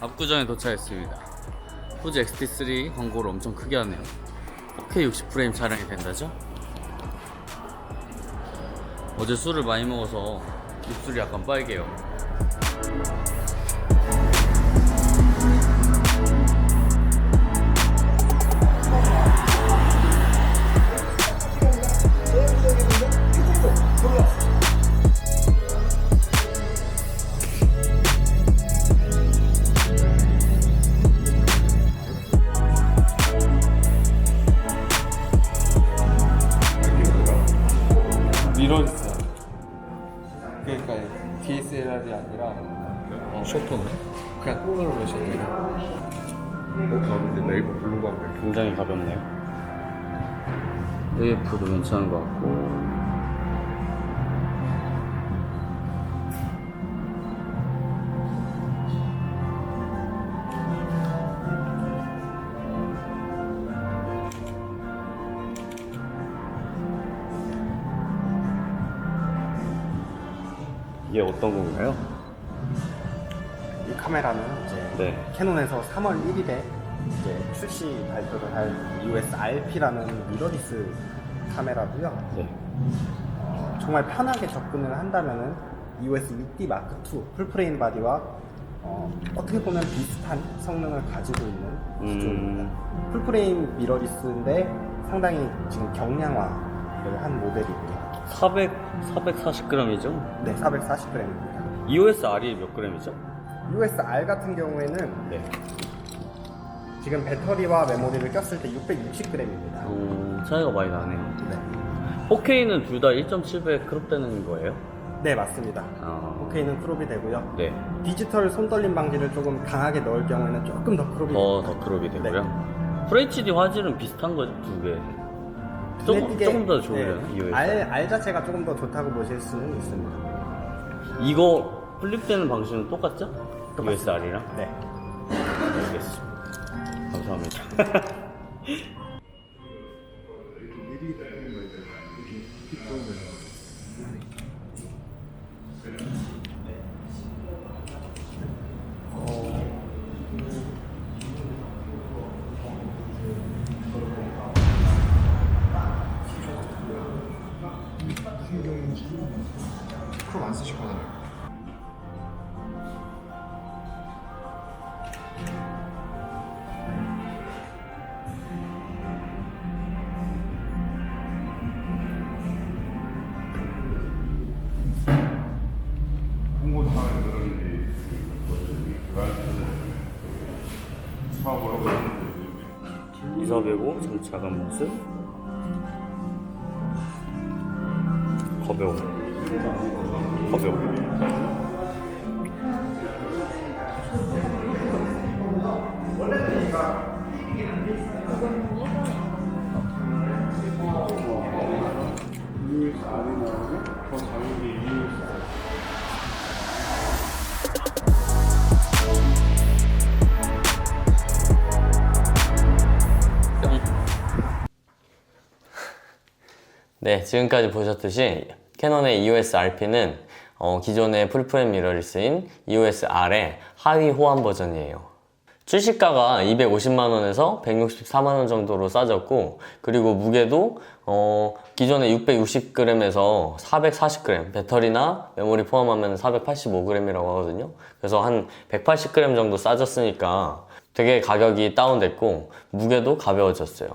압구정에 도착했습니다. 후지 XT3 광고를 엄청 크게 하네요. 4K 60프레임 촬영이 된다죠? 어제 술을 많이 먹어서 입술이 약간 빨개요. 보시면 어? 근데 네이버 블루가 굉장히 가볍네요. AF도 괜찮은 것 같고. 이게 어떤 건가요? 이 카메라는 이제 네. 캐논에서 3월 1일에 이제 출시 발표를 할 EOS RP라는 미러리스 카메라고요. 네. 어, 정말 편하게 접근을 한다면은 EOS 6D Mark II 풀프레임 바디와 어, 떻게 보면 비슷한 성능을 가지고 있는 기종입니다. 풀프레임 미러리스인데 상당히 지금 경량화를 한 모델이고요. 400, 440g이죠? 네, 440g입니다. EOS R이 몇 g이죠? EOS R 같은 경우에는 네. 지금 배터리와 메모리를 꼈을 때 660g입니다. 어, 차이가 많이 나네요. 네. 4K는 둘 다 1.7배 크롭되는 거예요? 네, 맞습니다. 아. 4K는 크롭이 되고요. 네. 디지털 손떨림 방지를 조금 강하게 넣을 경우에는 조금 더 크롭이 더, 됩니다. 더 크롭이 되고요. 네. FHD 화질은 비슷한 거죠, 두 개. 조금, 눈에 띄게, 조금 더 좋으려나? 네. R, R 자체가 조금 더 좋다고 보실 수는 있습니다. 이거 플립되는 방식은 똑같죠? EOS R이랑? 네. 알겠습니다. 감사합니다. 이사배고 장착한 모습. 가벼워. 가벼워. 네, 지금까지 보셨듯이 캐논의 EOS RP는 어, 기존의 풀프레임 미러리스인 EOS R의 하위 호환 버전이에요. 출시가가 250만원에서 164만원 정도로 싸졌고, 그리고 무게도, 어, 기존의 660g에서 440g, 배터리나 메모리 포함하면 485g이라고 하거든요. 그래서 한 180g 정도 싸졌으니까 되게 가격이 다운됐고, 무게도 가벼워졌어요.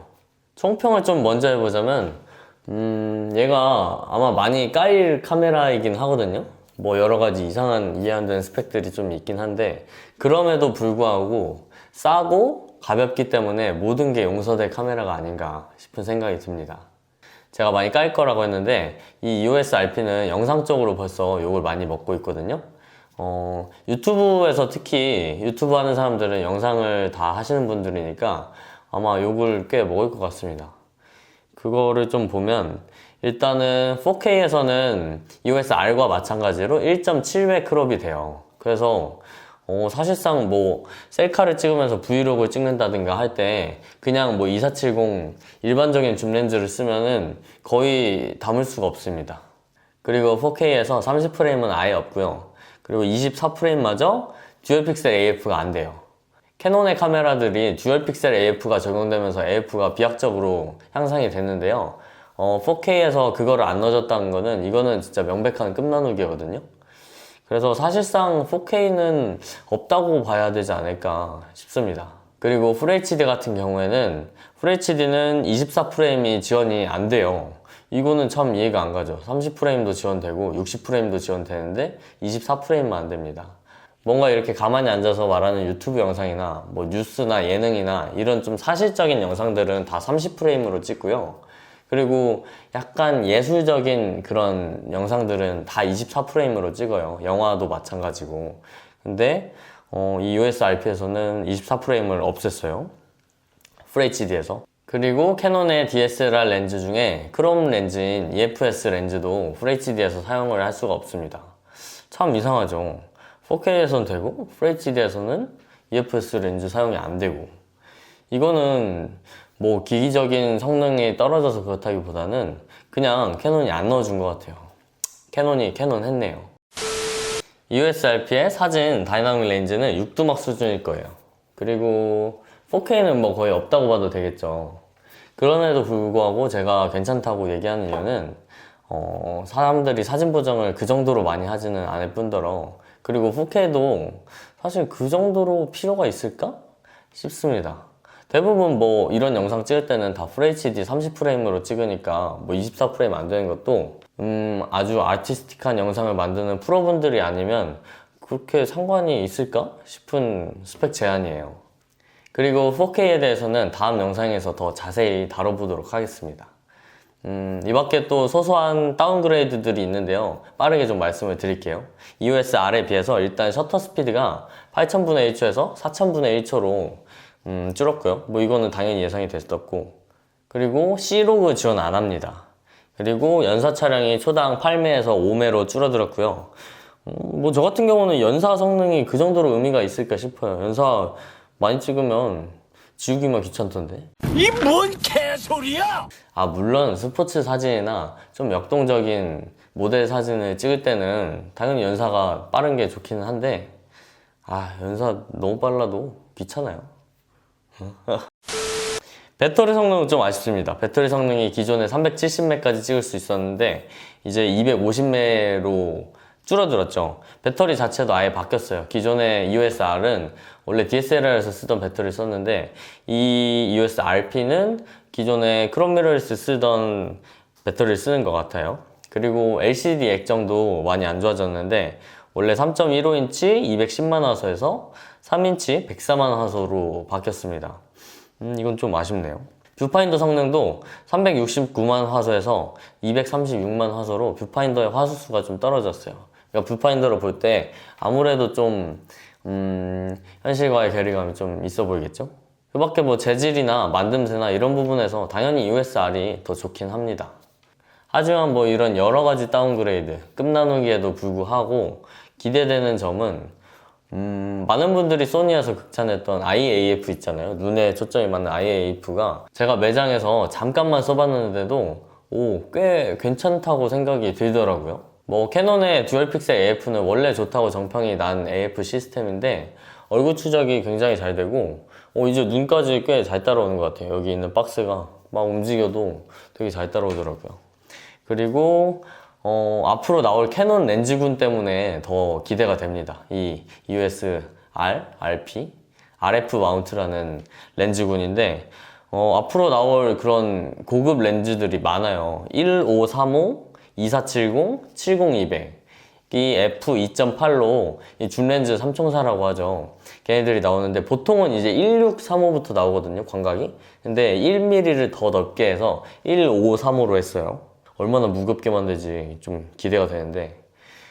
총평을 좀 먼저 해보자면, 음, 얘가 아마 많이 까일 카메라이긴 하거든요. 뭐 여러 가지 이상한 이해 안 되는 스펙들이 좀 있긴 한데, 그럼에도 불구하고 싸고 가볍기 때문에 모든 게 용서될 카메라가 아닌가 싶은 생각이 듭니다. 제가 많이 깔 거라고 했는데, 이 EOS RP는 영상적으로 벌써 욕을 많이 먹고 있거든요. 어, 유튜브에서 특히 유튜브 하는 사람들은 영상을 다 하시는 분들이니까 아마 욕을 꽤 먹을 것 같습니다. 그거를 좀 보면 일단은 4K에서는 EOS R과 마찬가지로 1.7배 크롭이 돼요. 그래서 어, 사실상 뭐 셀카를 찍으면서 브이로그를 찍는다든가 할 때 그냥 뭐 2470 일반적인 줌 렌즈를 쓰면은 거의 담을 수가 없습니다. 그리고 4K에서 30프레임은 아예 없고요. 그리고 24프레임마저 듀얼 픽셀 AF가 안 돼요. 캐논의 카메라들이 듀얼 픽셀 AF가 적용되면서 AF가 비약적으로 향상이 됐는데요. 어, 4K에서 그거를 안 넣어줬다는 거는 이거는 진짜 명백한 끝나누기거든요. 그래서 사실상 4K는 없다고 봐야 되지 않을까 싶습니다. 그리고 FHD 같은 경우에는 FHD는 24프레임이 지원이 안 돼요. 이거는 참 이해가 안 가죠. 30프레임도 지원되고 60프레임도 지원되는데 24프레임만 안 됩니다. 뭔가 이렇게 가만히 앉아서 말하는 유튜브 영상이나 뭐 뉴스나 예능이나 이런 좀 사실적인 영상들은 다 30프레임으로 찍고요. 그리고 약간 예술적인 그런 영상들은 다 24프레임으로 찍어요. 영화도 마찬가지고. 근데 어, 이 USRP에서는 24프레임을 없앴어요. FHD에서. 그리고 캐논의 DSLR 렌즈 중에 크롬 렌즈인 EFS 렌즈도 FHD에서 사용을 할 수가 없습니다. 참 이상하죠. 4K에서는 되고 FHD에서는 EFS 렌즈 사용이 안 되고 이거는 뭐 기기적인 성능이 떨어져서 그렇다기보다는 그냥 캐논이 안 넣어준 것 같아요. 캐논이 캐논 했네요. USRP의 사진 다이나믹 렌즈는 6두막 수준일 거예요. 그리고 4K는 뭐 거의 없다고 봐도 되겠죠. 그럼에도 불구하고 제가 괜찮다고 얘기하는 이유는 어, 사람들이 사진 보정을 그 정도로 많이 하지는 않을 뿐더러 그리고 4K도 사실 그 정도로 필요가 있을까 싶습니다. 대부분 뭐 이런 영상 찍을 때는 다 FHD 30프레임으로 찍으니까 뭐 24프레임 안 되는 것도 음 아주 아티스틱한 영상을 만드는 프로분들이 아니면 그렇게 상관이 있을까 싶은 스펙 제한이에요. 그리고 4K에 대해서는 다음 영상에서 더 자세히 다뤄보도록 하겠습니다. 음, 이 밖에 또 소소한 다운그레이드들이 있는데요. 빠르게 좀 말씀을 드릴게요. EOS R에 비해서 일단 셔터 스피드가 8000분의 1초에서 4000분의 1초로 음, 줄었고요. 뭐 이거는 당연히 예상이 됐었고. 그리고 C로그 지원 안 합니다. 그리고 연사 차량이 초당 8매에서 5매로 줄어들었고요. 음, 뭐저 같은 경우는 연사 성능이 그 정도로 의미가 있을까 싶어요. 연사 많이 찍으면 지우기만 귀찮던데. 이 뭔 개소리야! 아, 물론 스포츠 사진이나 좀 역동적인 모델 사진을 찍을 때는 당연히 연사가 빠른 게 좋기는 한데, 아, 연사 너무 빨라도 귀찮아요. 배터리 성능은 좀 아쉽습니다. 배터리 성능이 기존에 370매까지 찍을 수 있었는데, 이제 250매로 줄어들었죠. 배터리 자체도 아예 바뀌었어요. 기존의 EOS-R은 원래 DSLR에서 쓰던 배터리를 썼는데 이 EOS-RP는 기존에 크롬미러리스 쓰던 배터리를 쓰는 것 같아요. 그리고 LCD 액정도 많이 안 좋아졌는데 원래 3.15인치 210만 화소에서 3인치 104만 화소로 바뀌었습니다. 음, 이건 좀 아쉽네요. 뷰파인더 성능도 369만 화소에서 236만 화소로 뷰파인더의 화소 수가 좀 떨어졌어요. 그러니까 뷰파인더로 볼 때 아무래도 좀 음, 현실과의 괴리감이 좀 있어 보이겠죠? 그 밖에 뭐 재질이나 만듦새나 이런 부분에서 당연히 USR이 더 좋긴 합니다. 하지만 뭐 이런 여러 가지 다운그레이드, 끝나누기에도 불구하고 기대되는 점은 음, 많은 분들이 소니에서 극찬했던 IAF 있잖아요. 눈에 초점이 맞는 IAF가 제가 매장에서 잠깐만 써봤는데도 오, 꽤 괜찮다고 생각이 들더라고요. 뭐 캐논의 듀얼 픽셀 AF는 원래 좋다고 정평이 난 AF 시스템인데 얼굴 추적이 굉장히 잘 되고 어, 이제 눈까지 꽤 잘 따라오는 것 같아요. 여기 있는 박스가 막 움직여도 되게 잘 따라오더라고요. 그리고 어, 앞으로 나올 캐논 렌즈군 때문에 더 기대가 됩니다. 이 EOS R, RP, RF 마운트라는 렌즈군인데 어, 앞으로 나올 그런 고급 렌즈들이 많아요. 1535, 2470, 70200. 이 f2.8로 이 줌렌즈 삼총사라고 하죠. 걔네들이 나오는데 보통은 이제 1635부터 나오거든요, 광각이. 근데 1mm를 더 넓게 해서 1535로 했어요. 얼마나 무겁게 만들지 좀 기대가 되는데.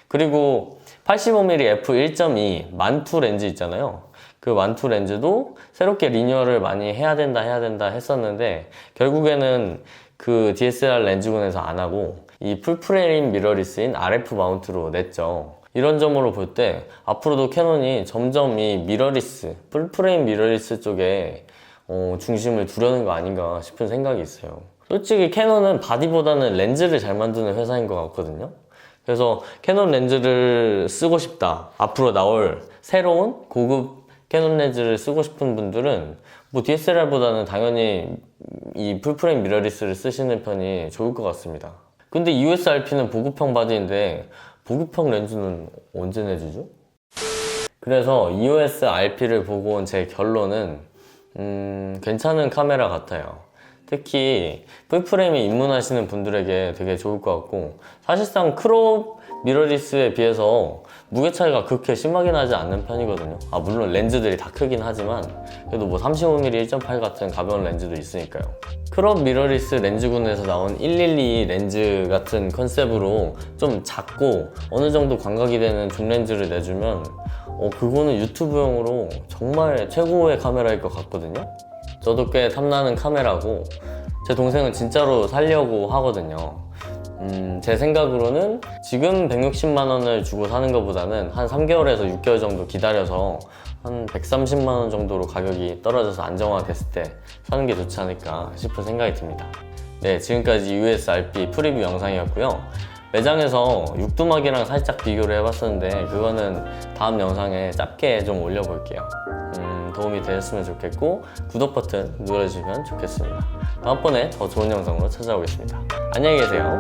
그리고 85mm f1.2 만투 렌즈 있잖아요. 그 만투 렌즈도 새롭게 리뉴얼을 많이 해야 된다 해야 된다 했었는데 결국에는 그 DSLR 렌즈군에서 안 하고 이 풀프레임 미러리스인 RF 마운트로 냈죠. 이런 점으로 볼 때 앞으로도 캐논이 점점 이 미러리스, 풀프레임 미러리스 쪽에 어, 중심을 두려는 거 아닌가 싶은 생각이 있어요. 솔직히 캐논은 바디보다는 렌즈를 잘 만드는 회사인 것 같거든요. 그래서 캐논 렌즈를 쓰고 싶다. 앞으로 나올 새로운 고급 캐논 렌즈를 쓰고 싶은 분들은 뭐 DSLR보다는 당연히 이 풀프레임 미러리스를 쓰시는 편이 좋을 것 같습니다. 근데 USRP는 보급형 바디인데 보급형 렌즈는 언제 내주죠? 그래서 EOS RP를 보고 온 제 결론은 음, 괜찮은 카메라 같아요. 특히 풀프레임에 입문하시는 분들에게 되게 좋을 것 같고 사실상 크롭 미러리스에 비해서 무게 차이가 그렇게 심하게 나지 않는 편이거든요. 아 물론 렌즈들이 다 크긴 하지만 그래도 뭐 35mm 1.8 같은 가벼운 렌즈도 있으니까요. 크롭 미러리스 렌즈군에서 나온 112 렌즈 같은 컨셉으로 좀 작고 어느 정도 광각이 되는 줌 렌즈를 내주면 어 그거는 유튜브용으로 정말 최고의 카메라일 것 같거든요. 저도 꽤 탐나는 카메라고 제 동생은 진짜로 살려고 하거든요. 음, 제 생각으로는 지금 160만 원을 주고 사는 것보다는 한 3개월에서 6개월 정도 기다려서 한 130만 원 정도로 가격이 떨어져서 안정화됐을 때 사는 게 좋지 않을까 싶은 생각이 듭니다. 네, 지금까지 USRP 프리뷰 영상이었고요. 매장에서 육두막이랑 살짝 비교를 해봤었는데 그거는 다음 영상에 짧게 좀 올려볼게요. 음, 도움이 되셨으면 좋겠고 구독 버튼 눌러주시면 좋겠습니다. 다음번에 더 좋은 영상으로 찾아오겠습니다. 안녕히 계세요.